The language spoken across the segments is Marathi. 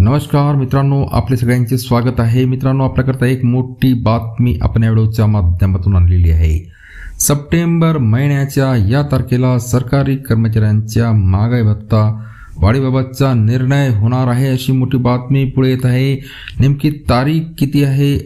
नमस्कार मित्रांनो आपले सगळ्यांचे स्वागत आहे. मित्रांनो आपल्याकरता एक मोठी बातमी आपण या व्हिडिओच्या माध्यमातून आणलेली आहे. सप्टेंबर महिन्याच्या या तारखेला सरकारी कर्मचाऱ्यांच्या महागाई भत्ता वाढीबाबतचा निर्णय होणार आहे अशी मोठी बातमी पुढे येत आहे. नेमकी तारीख किती आहे?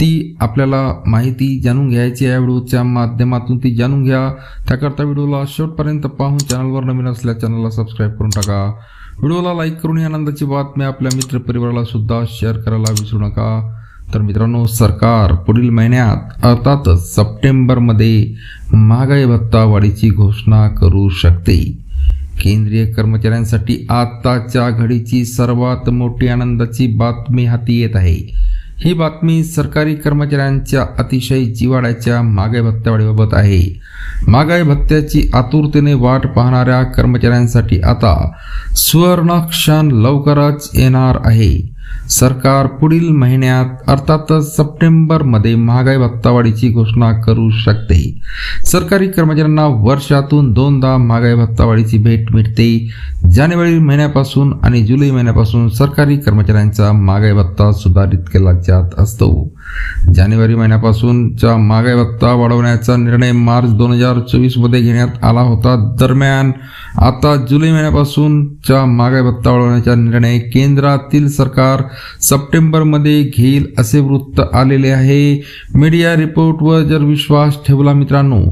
ती आपल्याला माहिती जाणून घ्यायची आहे. या व्हिडिओच्या माध्यमातून ती जाणून घ्या. त्याकरता व्हिडिओला शेवटपर्यंत पाहून चॅनलवर नवीन असल्या चॅनलला सबस्क्राईब करून टाका. व्हिडिओला लाईक करून ही आनंदाची बातमी आपल्या मित्रपरिवाराला सुद्धा शेअर करायला विसरू नका. तर मित्रांनो सरकार पुढील महिन्यात अर्थातच सप्टेंबरमध्ये महागाई भत्ता वाढीची घोषणा करू शकते. केंद्रीय कर्मचाऱ्यांसाठी आताच्या घडीची सर्वात मोठी आनंदाची बातमी हाती येत आहे. ही बातमी सरकारी कर्मचाऱ्यांच्या अतिशय जिवाड्याच्या महागाई भत्त्यावाढीबाबत आहे. महागाई भत्त्याची आतुरतेने वाट पाहणाऱ्या कर्मचाऱ्यांसाठी आता सुवर्णक्षण लवकरच येणार आहे. सरकार पुढील महिन्यात अर्थातच सप्टेंबरमध्ये महागाई भत्तावाढीची घोषणा करू शकते. सरकारी कर्मचाऱ्यांना वर्षातून दोनदा महागाई भत्तावाढीची भेट मिळते. जानेवारी महिन्यापासून आणि जुलै महिन्यापासून सरकारी कर्मचाऱ्यांचा महागाई भत्ता सुधारित केला जात असतो. जानेवारी महिन्यापासूनचा महागाई भत्ता वाढवण्याचा निर्णय मार्च दोन हजार चोवीसमध्ये घेण्यात आला होता. दरम्यान आता जुलै महिन्यापासूनचा महागाई भत्ता वाढवण्याचा निर्णय केंद्रातील सरकार सप्टेंबरमध्ये घेईल असे वृत्त आलेले आहे. मीडिया रिपोर्टवर जर विश्वास ठेवला मित्रांनो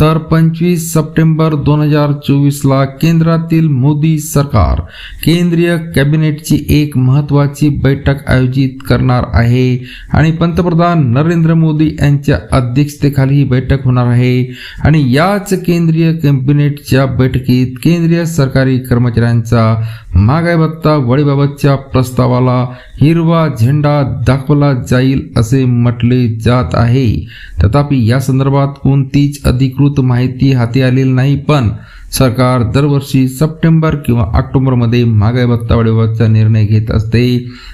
तर पंचवीस सप्टेंबर दोन हजार चोवीसला केंद्रातील मोदी सरकार केंद्रीय कॅबिनेटची एक महत्त्वाची बैठक आयोजित करणार आहे. आणि पंतप्रधान नरेंद्र मोदी यांच्या अध्यक्षतेखाली ही बैठक होणार आहे. आणि याच केंद्रीय कॅबिनेटच्या बैठकीत केंद्रीय सरकारी कर्मचाऱ्यांचा महागाई भत्ता वळीबाबतच्या प्रस्तावाला हिरवा झेंडा दाखवला जाईल असे म्हटले जात आहे. तथापि या संदर्भात कोणतीच अधिकृत माहिती हाती आलेली नाही पण सरकार दरवर्षी सप्टेंबर किंवा ऑक्टोबरमध्ये महागाई भत्ता वाढीबाबतचा निर्णय घेत असते.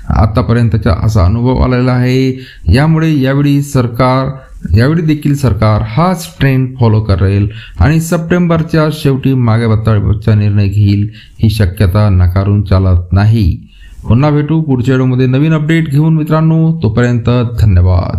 आतापर्यंतचा असा अनुभव आलेला आहे. यामुळे यावेळी सरकार यावेळी देखील सरकार हाच ट्रेंड फॉलो करेल आणि सप्टेंबरच्या शेवटी मागे भत्ता निर्णय घेईल ही शक्यता नकारून चालत नाही. पुन्हा भेटू पुढच्या व्हिडिओमध्ये नवीन अपडेट घेऊन मित्रांनो तोपर्यंत धन्यवाद.